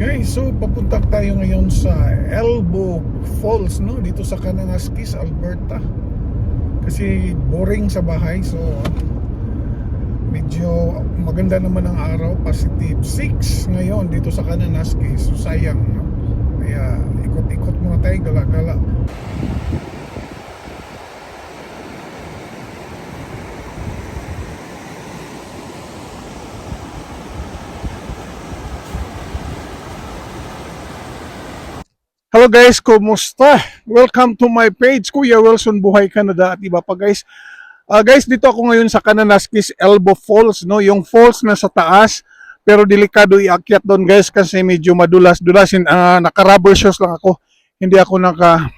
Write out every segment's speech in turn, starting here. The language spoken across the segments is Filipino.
Okay, so papunta tayo ngayon sa Elbow Falls, no? Dito sa Kananaskis, Alberta. Kasi boring sa bahay, so medyo maganda naman ang araw, positive 6 ngayon dito sa Kananaskis. So sayang? Kaya ikot-ikot muna tayo, gala-gala. Hello guys, kumusta? Welcome to my page, Kuya Wilson Buhay Canada at iba pa guys. Ah, guys, dito ako ngayon sa Kananaskis Elbow Falls, no? Yung falls na sa taas, pero delikado iakyat doon guys kasi medyo madulas-dulasin. Ah, naka-rubber shoes lang ako. Hindi ako naka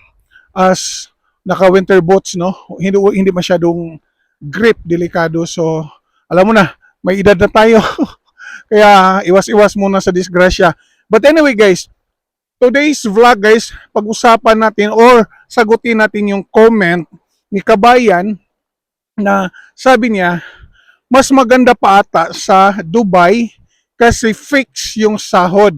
as naka winter boots, no? Hindi hindi masyadong grip, delikado. So, alam mo na, may edad na tayo. Kaya iwas-iwas muna sa disgrasya. But anyway guys, today's vlog guys, pag-usapan natin or sagutin natin yung comment ni Kabayan na sabi niya, mas maganda pa ata sa Dubai kasi fix yung sahod.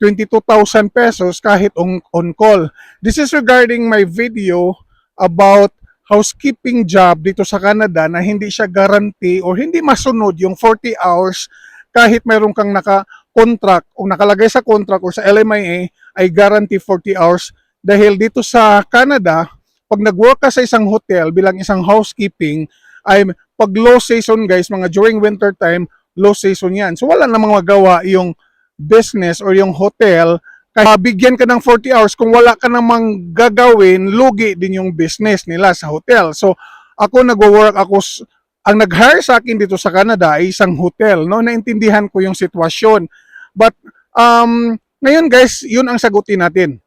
22,000 pesos kahit on, on call. This is regarding my video about housekeeping job dito sa Canada na hindi siya guarantee or hindi masunod yung 40 hours kahit mayroon kang naka-contract o nakalagay sa contract or sa LMIA ay guarantee 40 hours. Dahil dito sa Canada pag nag-work ka sa isang hotel bilang isang housekeeping ay pag low season guys mga during winter time low season yan. So wala namang magawa yung business or yung hotel. Kaya bigyan ka ng 40 hours kung wala ka namang gagawin lugi din yung business nila sa hotel. So ako nagwo-work ako ang nag-hire sa akin dito sa Canada ay isang hotel no? Naintindihan ko yung sitwasyon. But um ngayon guys yun ang sagutin natin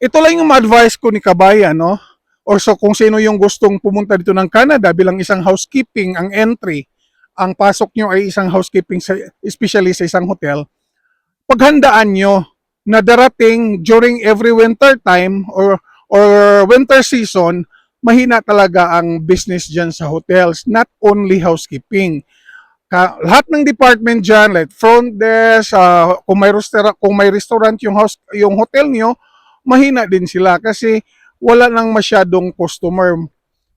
ito lang yung ma-advise ko ni Kabayan, no? Or so kung sino yung gustong pumunta dito ng Canada bilang isang housekeeping, ang entry, ang pasok nyo ay isang housekeeping, especially sa isang hotel, paghandaan nyo na darating during every winter time or or winter season, mahina talaga ang business dyan sa hotels, not only housekeeping. Ka, lahat ng department dyan, like front desk, ah, kung may restaurant, kung may restaurant yung house, yung hotel nyo, mahina din sila kasi wala nang masyadong customer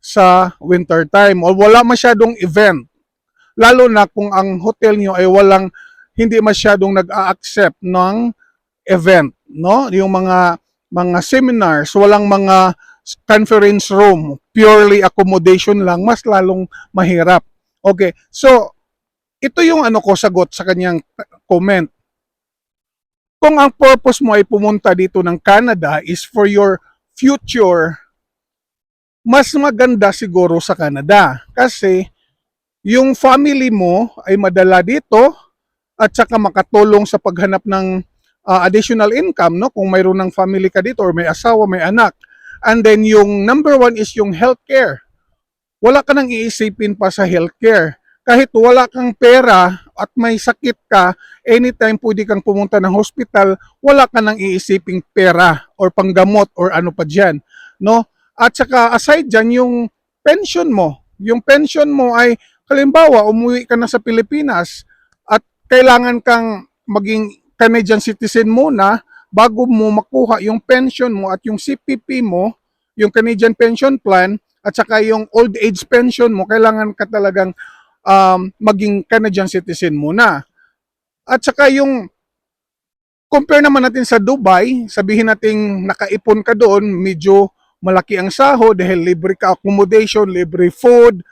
sa winter time o wala masyadong event. Lalo na kung ang hotel nyo ay walang hindi masyadong nag-a-accept ng event, no? Yung mga mga seminars, walang mga conference room, purely accommodation lang, mas lalong mahirap. Okay, so ito yung ano ko sagot sa kanyang comment kung ang purpose mo ay pumunta dito ng Canada is for your future, mas maganda siguro sa Canada. Kasi yung family mo ay madala dito at saka makatulong sa paghanap ng uh, additional income no kung mayroon ng family ka dito or may asawa, may anak. And then yung number one is yung healthcare. Wala ka nang iisipin pa sa healthcare kahit wala kang pera at may sakit ka, anytime pwede kang pumunta ng hospital, wala ka nang iisiping pera or panggamot or ano pa dyan. No? At saka aside dyan, yung pension mo. Yung pension mo ay, halimbawa, umuwi ka na sa Pilipinas at kailangan kang maging Canadian citizen muna bago mo makuha yung pension mo at yung CPP mo, yung Canadian Pension Plan, at saka yung old age pension mo, kailangan ka talagang um, maging Canadian citizen muna. At saka yung compare naman natin sa Dubai, sabihin nating nakaipon ka doon, medyo malaki ang sahod dahil libre ka accommodation, libre food,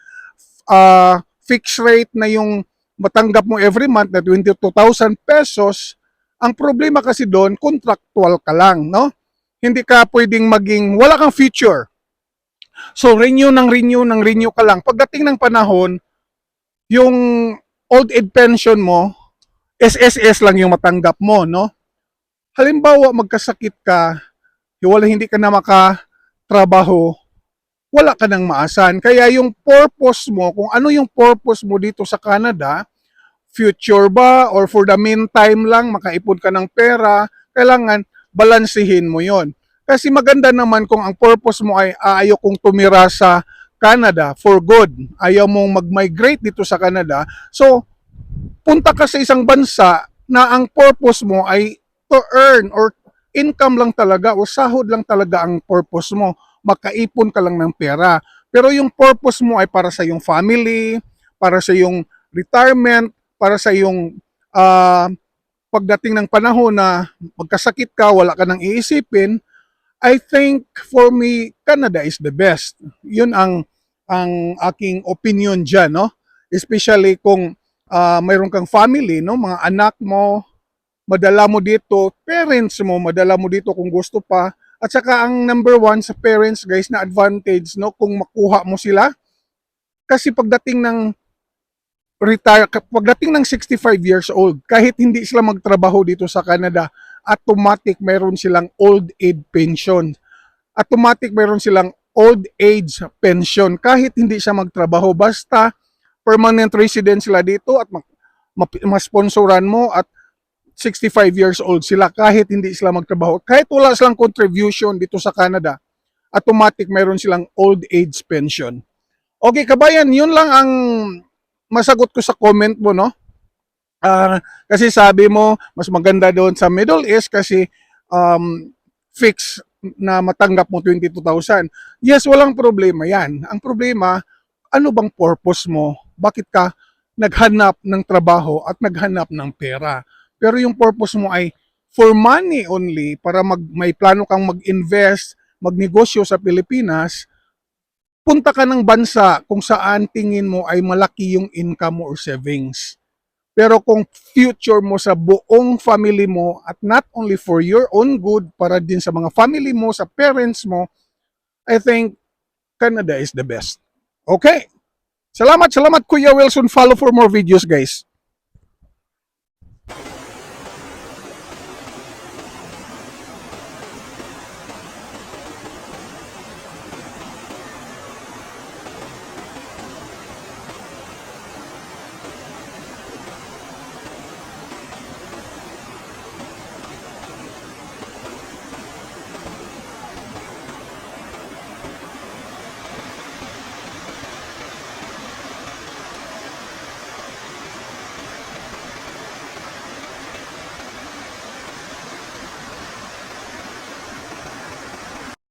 uh, fixed rate na yung matanggap mo every month na 22,000 pesos. Ang problema kasi doon, contractual ka lang, no? Hindi ka pwedeng maging, wala kang future. So, renew ng renew ng renew ka lang. Pagdating ng panahon, yung old age pension mo, SSS lang yung matanggap mo, no? Halimbawa, magkasakit ka, wala hindi ka na makatrabaho, wala ka nang maasan. Kaya yung purpose mo, kung ano yung purpose mo dito sa Canada, future ba or for the meantime lang, makaipon ka ng pera, kailangan balansihin mo yon. Kasi maganda naman kung ang purpose mo ay aayo kong tumira sa Canada for good. Ayaw mong mag-migrate dito sa Canada. So, punta ka sa isang bansa na ang purpose mo ay to earn or income lang talaga o sahod lang talaga ang purpose mo. Makaipon ka lang ng pera. Pero yung purpose mo ay para sa yung family, para sa yung retirement, para sa yung ah, pagdating ng panahon na magkasakit ka, wala ka nang iisipin, I think for me, Canada is the best. Yun ang ang aking opinion dyan, no? Especially kung ah, mayroon kang family, no? Mga anak mo, madala mo dito, parents mo, madala mo dito kung gusto pa. At saka ang number one sa parents, guys, na advantage, no? Kung makuha mo sila. Kasi pagdating ng retire, pagdating ng 65 years old, kahit hindi sila magtrabaho dito sa Canada, automatic mayroon silang old age pension. Automatic mayroon silang old age pension kahit hindi siya magtrabaho. Basta permanent resident sila dito at ma- ma- masponsoran mo at 65 years old sila kahit hindi sila magtrabaho. Kahit wala silang contribution dito sa Canada, automatic mayroon silang old age pension. Okay, kabayan, yun lang ang masagot ko sa comment mo, no? Ah, kasi sabi mo, mas maganda doon sa Middle East kasi um, fix na matanggap mo 22,000. Yes, walang problema yan. Ang problema, ano bang purpose mo? Bakit ka naghanap ng trabaho at naghanap ng pera? Pero yung purpose mo ay for money only, para mag, may plano kang mag-invest, magnegosyo sa Pilipinas, punta ka ng bansa kung saan tingin mo ay malaki yung income mo or savings. Pero kung future mo sa buong family mo at not only for your own good, para din sa mga family mo, sa parents mo, I think Canada is the best. Okay. Salamat, salamat Kuya Wilson. Follow for more videos guys.